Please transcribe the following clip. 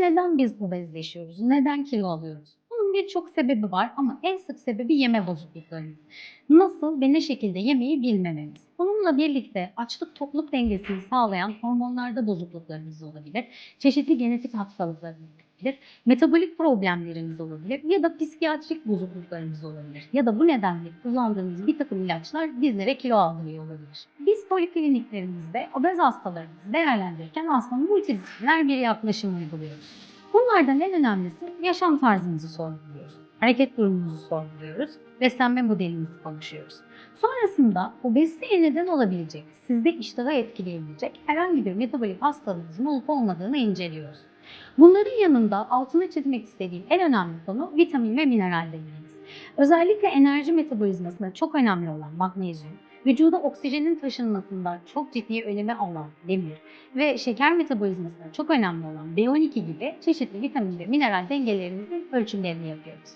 neden biz obezleşiyoruz? Neden kilo alıyoruz? Bunun birçok sebebi var ama en sık sebebi yeme bozukluklarımız. Nasıl ve ne şekilde yemeği bilmememiz. Bununla birlikte açlık tokluk dengesini sağlayan hormonlarda bozukluklarımız olabilir. Çeşitli genetik hastalıklarımız olabilir. Metabolik problemlerimiz olabilir ya da psikiyatrik bozukluklarımız olabilir. Ya da bu nedenle kullandığımız bir takım ilaçlar bizlere kilo aldırıyor olabilir. Biz polikliniklerimizde obez hastalarımızı değerlendirirken aslında multidisipliner bir yaklaşım uyguluyoruz. Bunlardan en önemlisi yaşam tarzımızı sorguluyoruz. Hareket durumumuzu sorguluyoruz. Beslenme modelimizi konuşuyoruz. Sonrasında obeziteye neden olabilecek, sizde iştahı etkileyebilecek herhangi bir metabolik hastalığınızın olup olmadığını inceliyoruz. Bunların yanında altını çizmek istediğim en önemli konu vitamin ve mineral dengeniz. Özellikle enerji metabolizmasında çok önemli olan magnezyum, vücuda oksijenin taşınmasında çok ciddi önemi alan demir ve şeker metabolizmasında çok önemli olan B12 gibi çeşitli vitamin ve mineral dengelerimizin ölçümlerini yapıyoruz.